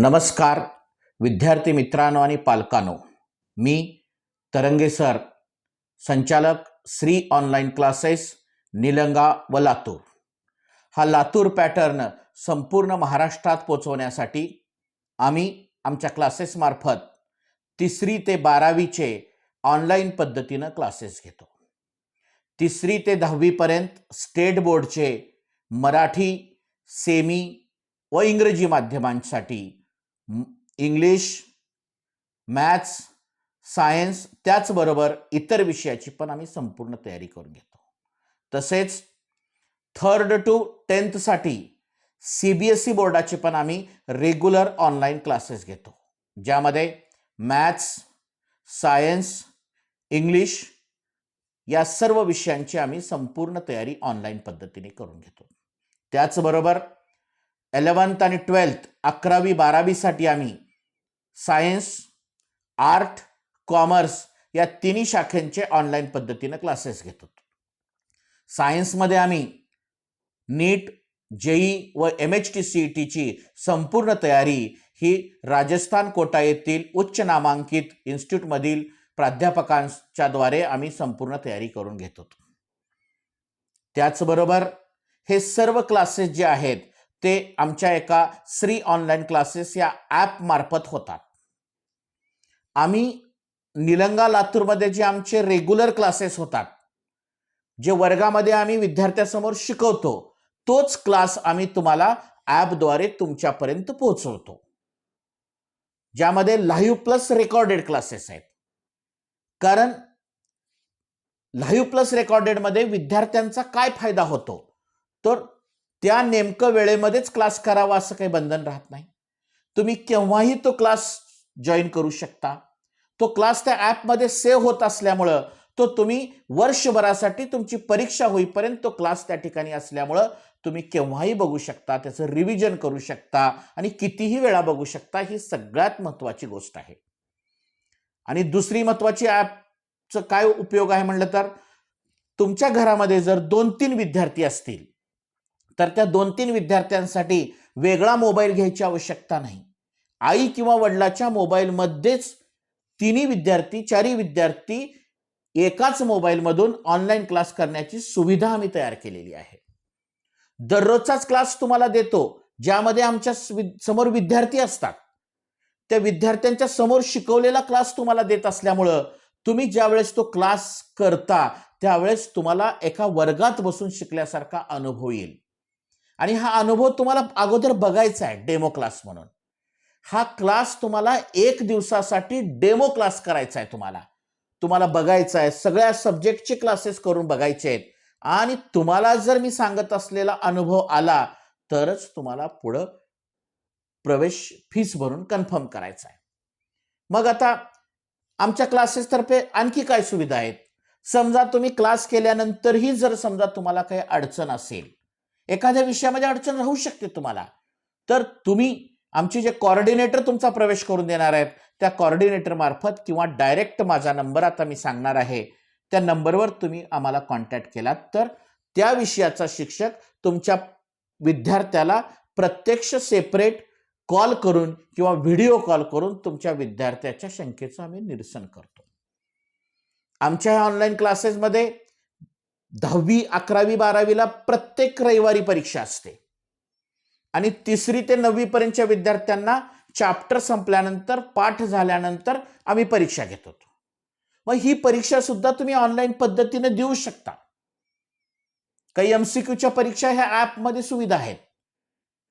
नमस्कार विद्यार्थी मित्रांनो आणि पालकांनो. मी तरंगे सर संचालक श्री ऑनलाईन क्लासेस निलंगा व लातूर. हा लातूर पॅटर्न संपूर्ण महाराष्ट्रात पोचवण्यासाठी आम्ही आमच्या क्लासेसमार्फत तिसरी ते बारावीचे ऑनलाईन पद्धतीनं क्लासेस घेतो. तिसरी ते दहावीपर्यंत स्टेट बोर्डचे मराठी सेमी व इंग्रजी माध्यमांसाठी इंग्लिश मॅथ्स सायन्स त्याचबरोबर इतर विषयाची पण आम्ही संपूर्ण तयारी करून घेतो. तसेच थर्ड टू टेन्थसाठी सी बी एस ई बोर्डाचे पण आम्ही रेग्युलर ऑनलाईन क्लासेस घेतो. ज्यामध्ये मॅथ्स सायन्स इंग्लिश या सर्व विषयांची आम्ही संपूर्ण तयारी ऑनलाईन पद्धतीने करून घेतो. त्याचबरोबर एलेवन्थ आणि ट्वेल्थ अकरावी बारावीसाठी आम्ही सायन्स आर्ट कॉमर्स या तिन्ही शाखांचे ऑनलाईन पद्धतीनं क्लासेस घेतो सायन्समध्ये आम्ही नीट जेई व M H T C E टीची संपूर्ण तयारी ही राजस्थान कोटा येथील उच्च नामांकित इन्स्टिट्यूटमधील प्राध्यापकांच्याद्वारे आम्ही संपूर्ण तयारी करून घेतो त्याचबरोबर हे सर्व क्लासेस जे आहेत ते आमच्या एका श्री ऑनलाईन क्लासेस या ॲपमार्फत होतात. आम्ही निलंगा लातूरमध्ये जे आमचे रेग्युलर क्लासेस होतात जे वर्गामध्ये आम्ही विद्यार्थ्यासमोर शिकवतो तोच क्लास आम्ही तुम्हाला ॲपद्वारे तुमच्यापर्यंत पोहोचवतो. ज्यामध्ये लाईव्ह प्लस रेकॉर्डेड क्लासेस आहेत. कारण लाईव्ह प्लस रेकॉर्डेडमध्ये विद्यार्थ्यांचा काय फायदा होतो? तर त्या नेमकं वेळेमध्येच क्लास करावा असं काही बंधन राहत नाही. तुम्ही केव्हाही तो क्लास जॉईन करू शकता. तो क्लास त्या ॲपमध्ये सेव्ह होत असल्यामुळं तो तुम्ही वर्षभरासाठी तुमची परीक्षा होईपर्यंत तो क्लास त्या ठिकाणी असल्यामुळं तुम्ही केव्हाही बघू शकता त्याचं रिव्हिजन करू शकता आणि कितीही वेळा बघू शकता ही सगळ्यात महत्त्वाची गोष्ट आहे. आणि दुसरी महत्त्वाची ॲपचं काय उपयोग आहे म्हणलं तर तुमच्या घरामध्ये जर दोन तीन विद्यार्थी असतील तर त्या दोन तीन विद्यार्थ्यांसाठी वेगळा मोबाईल घ्यायची आवश्यकता नाही. आई किंवा वडिलाच्या मोबाईलमध्येच तिन्ही विद्यार्थी चारही विद्यार्थी एकाच मोबाईलमधून ऑनलाईन क्लास करण्याची सुविधा आम्ही तयार केलेली आहे. दररोजचाच क्लास तुम्हाला देतो ज्यामध्ये आमच्या वि- समोर विद्यार्थी असतात. त्या विद्यार्थ्यांच्या समोर शिकवलेला क्लास तुम्हाला देत असल्यामुळं तुम्ही ज्यावेळेस तो क्लास करता त्यावेळेस तुम्हाला एका वर्गात बसून शिकल्यासारखा अनुभव येईल. आणि हा अनुभव तुम्हाला अगोदर बघायचा आहे डेमो क्लास म्हणून. हा क्लास तुम्हाला एक दिवसासाठी डेमो क्लास करायचा आहे तुम्हाला. तुम्हाला बघायचा आहे सगळ्या सब्जेक्टचे क्लासेस करून बघायचे आहेत. आणि तुम्हाला जर मी सांगत असलेला अनुभव आला तरच तुम्हाला पुढं प्रवेश फीस भरून कन्फर्म करायचा आहे. मग आता आमच्या क्लासेसतर्फे आणखी काय सुविधा आहेत? समजा तुम्ही क्लास केल्यानंतरही जर समजा तुम्हाला काही अडचण असेल एखाद्या विषयामध्ये अडचण राहू शकते तुम्हाला. तर तुम्ही आमचे जे कॉर्डिनेटर तुमचा प्रवेश करून देणार आहेत त्या कॉर्डिनेटर मार्फत किंवा डायरेक्ट माझा नंबर आता मी सांगणार आहे त्या नंबरवर तुम्ही आम्हाला कॉन्टॅक्ट केलात. तर त्या विषयाचा शिक्षक तुमच्या विद्यार्थ्याला प्रत्यक्ष सेपरेट कॉल करून किंवा व्हिडिओ कॉल करून तुमच्या विद्यार्थ्याच्या शंकेचं आम्ही निरसन करतो. आमच्या ह्या ऑनलाईन क्लासेसमध्ये दहावी अकरावी बारावीला प्रत्येक रविवारी परीक्षा असते. आणि तिसरी ते नववीपर्यंतच्या विद्यार्थ्यांना चॅप्टर संपल्यानंतर पाठ झाल्यानंतर आम्ही परीक्षा घेत होतो. मग ही परीक्षा सुद्धा तुम्ही ऑनलाईन पद्धतीने देऊ शकता. काही एमसीक्यूच्या परीक्षा ह्या ॲपमध्ये सुविधा आहेत.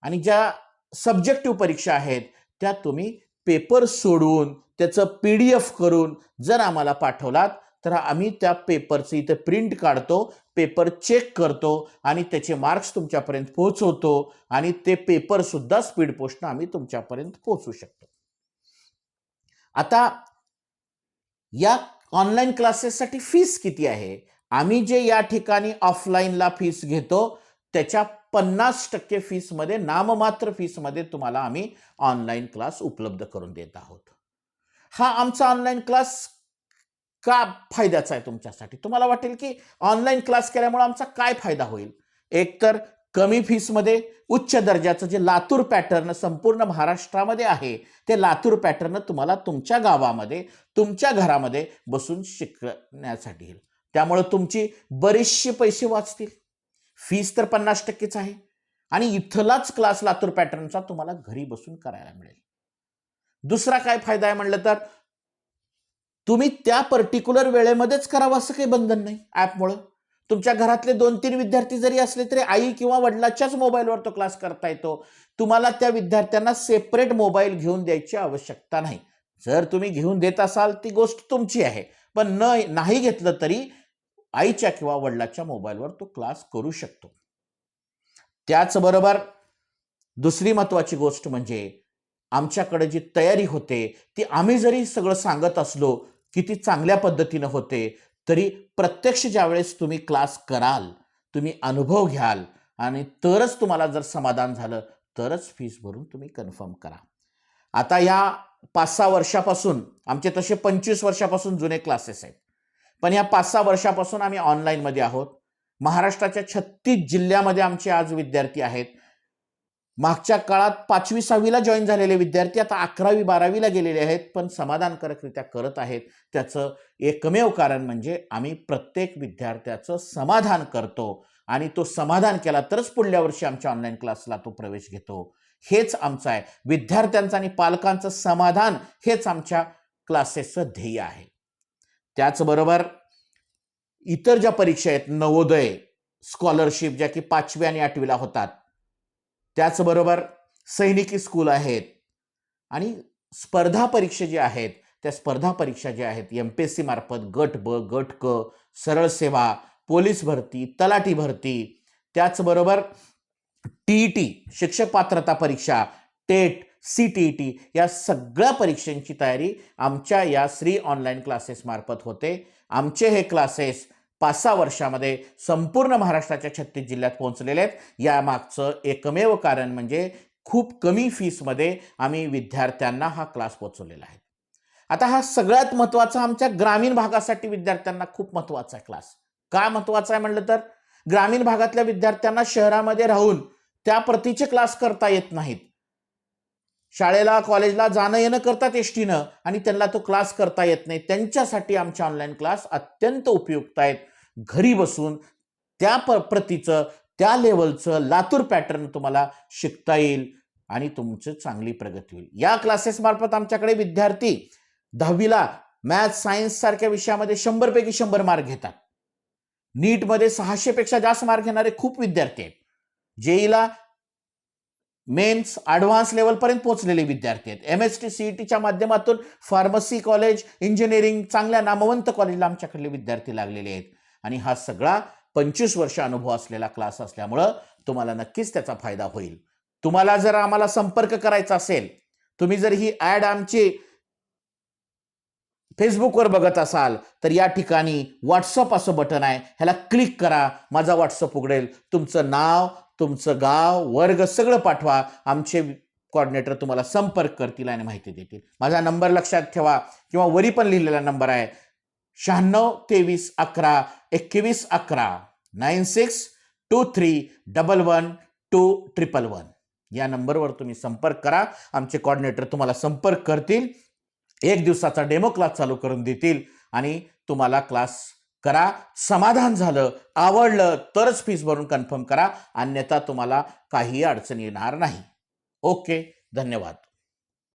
आणि ज्या सब्जेक्टिव्ह परीक्षा आहेत त्या तुम्ही पेपर सोडवून त्याचं पी डी एफ करून जर आम्हाला पाठवलात तर आम्ही त्या पेपरचं इथं प्रिंट काढतो पेपर चेक करतो आणि त्याचे मार्क्स तुमच्यापर्यंत पोहोचवतो आणि ते पेपर सुद्धा स्पीड पोस्टनं आम्ही तुमच्यापर्यंत पोहोचू शकतो. आता या ऑनलाईन क्लासेससाठी फीस किती आहे? आम्ही जे या ठिकाणी ऑफलाईनला फीस घेतो त्याच्या पन्नास टक्के फीसमध्ये नाममात्र फीसमध्ये तुम्हाला आम्ही ऑनलाईन क्लास उपलब्ध करून देत आहोत. हा आमचा ऑनलाईन क्लास का फायद्याचा आहे तुमच्यासाठी. तुम्हाला वाटेल की ऑनलाईन क्लास केल्यामुळे आमचा काय फायदा होईल? एकतर कमी फीसमध्ये उच्च दर्जाचं जे लातूर पॅटर्न संपूर्ण महाराष्ट्रामध्ये आहे ते लातूर पॅटर्न तुम्हाला तुमच्या गावामध्ये तुमच्या घरामध्ये बसून शिकण्यासाठी येईल. त्यामुळं तुमची बरेचसे पैसे वाचतील. फीस तर पन्नास टक्केच आहे. आणि इथलाच क्लास लातूर पॅटर्नचा तुम्हाला घरी बसून करायला मिळेल. दुसरा काय फायदा आहे म्हणलं तर तुम्ही त्या पर्टिक्युलर वेळेमध्येच करावं असं काही बंधन नाही ॲपमुळं. तुमच्या घरातले दोन तीन विद्यार्थी जरी असले तरी आई किंवा वडिलाच्याच मोबाईलवर तो क्लास करता येतो. तुम्हाला त्या विद्यार्थ्यांना सेपरेट मोबाईल घेऊन द्यायची आवश्यकता नाही. जर तुम्ही घेऊन देत असाल ती गोष्ट तुमची आहे. पण न नाही घेतलं तरी आईच्या किंवा वडिलाच्या मोबाईलवर तो क्लास करू शकतो. त्याचबरोबर दुसरी महत्त्वाची गोष्ट म्हणजे आमच्याकडे जी तयारी होते ती आम्ही जरी सगळं सांगत असलो किती चांगल्या पद्धतीनं होते तरी प्रत्यक्ष ज्यावेळेस तुम्ही क्लास कराल तुम्ही अनुभव घ्याल आणि तरच तुम्हाला जर समाधान झालं तरच फीस भरून तुम्ही कन्फर्म करा. आता या पाच सहा वर्षापासून आमचे तसे पंचवीस वर्षापासून जुने क्लासेस आहेत. पण या पाच सहा वर्षापासून आम्ही ऑनलाईनमध्ये आहोत. महाराष्ट्राच्या छत्तीस जिल्ह्यामध्ये आमचे आज विद्यार्थी आहेत. मागच्या काळात पाचवी सहावीला जॉईन झालेले विद्यार्थी आता अकरावी बारावीला गेलेले आहेत पण समाधानकारकरित्या करत आहेत. त्याचं एकमेव कारण म्हणजे आम्ही प्रत्येक विद्यार्थ्याचं समाधान करतो आणि तो समाधान केला तरच पुढल्या वर्षी आमच्या ऑनलाईन क्लासला तो प्रवेश घेतो. हेच आमचं आहे. विद्यार्थ्यांचं आणि पालकांचं समाधान हेच आमच्या क्लासेसचं ध्येय आहे. त्याचबरोबर इतर ज्या परीक्षा आहेत नवोदय स्कॉलरशिप ज्या की पाचवी आणि आठवीला होतात त्याचबरोबर सैनिकी स्कूल आहेत आणि स्पर्धा परीक्षा ज्या आहेत त्या स्पर्धा परीक्षा ज्या आहेत एम पी एस सी मार्फत गट ब गट क सरळ सेवा पोलीस भरती तलाठी भरती त्याचबरोबर टी ई टी शिक्षक पात्रता परीक्षा TET C T E T या सगळ्या परीक्षांची तयारी आमच्या या श्री ऑनलाईन क्लासेसमार्फत होते. आमचे हे क्लासेस पाच सहा वर्षामध्ये संपूर्ण महाराष्ट्राच्या छत्तीस जिल्ह्यात पोहोचलेले आहेत. यामागचं एकमेव कारण म्हणजे खूप कमी फीसमध्ये आम्ही विद्यार्थ्यांना हा क्लास पोचवलेला आहे. आता हा सगळ्यात महत्त्वाचा आमच्या ग्रामीण भागासाठी विद्यार्थ्यांना खूप महत्त्वाचा आहे क्लास काय महत्त्वाचा आहे म्हणलं तर ग्रामीण भागातल्या विद्यार्थ्यांना शहरामध्ये राहून त्या प्रतीचे क्लास करता येत नाहीत. शाळेला कॉलेजला जाणं येणं करतात एस टीनं आणि त्यांना तो क्लास करता येत नाही. त्यांच्यासाठी आमचे ऑनलाईन क्लास अत्यंत उपयुक्त आहेत. घरी बसून त्या प प्रतीचं त्या लेवलचं लातूर पॅटर्न तुम्हाला शिकता येईल आणि तुमचं चांगली प्रगती होईल. या क्लासेसमार्फत आमच्याकडे विद्यार्थी दहावीला मॅथ सायन्स सारख्या विषयामध्ये शंभरपैकी शंभर मार्क घेतात. नीटमध्ये सहाशेपेक्षा जास्त मार्क घेणारे खूप विद्यार्थी आहेत. जेईला मेन्स ॲडव्हान्स लेवलपर्यंत पोहोचलेले विद्यार्थी आहेत. M S T C E टीच्या माध्यमातून फार्मसी कॉलेज इंजिनिअरिंग चांगल्या नामवंत कॉलेजला आमच्याकडले विद्यार्थी लागलेले आहेत. आणि हा सगळा पंचवीस वर्ष अनुभव असलेला क्लास असल्यामुळं तुम्हाला नक्कीच त्याचा फायदा होईल. तुम्हाला जर आम्हाला संपर्क करायचा असेल तुम्ही जर ही ॲड आमची फेसबुकवर बघत असाल तर या ठिकाणी व्हॉट्सअप असं बटन आहे. ह्याला क्लिक करा. माझा व्हॉट्सअप उघडेल. तुमचं नाव तुमचं गाव वर्ग सगळं पाठवा. आमचे कॉर्डिनेटर तुम्हाला संपर्क करतील आणि माहिती देतील. माझा नंबर लक्षात ठेवा. किंवा वरी पण लिहिलेला नंबर आहे. शहाण्णव तेवीस अकरा एकवीस अकरा nine six two three double one two triple one. या नंबरवर तुम्ही संपर्क करा. आमचे कॉर्डिनेटर तुम्हाला संपर्क करतील. एक दिवसाचा डेमो क्लास चालू करून देतील आणि तुम्हाला क्लास करा. समाधान झालं आवडलं तरच फीस भरून कन्फर्म करा. अन्यथा तुम्हाला काही अडचण येणार नाही. ओके धन्यवाद.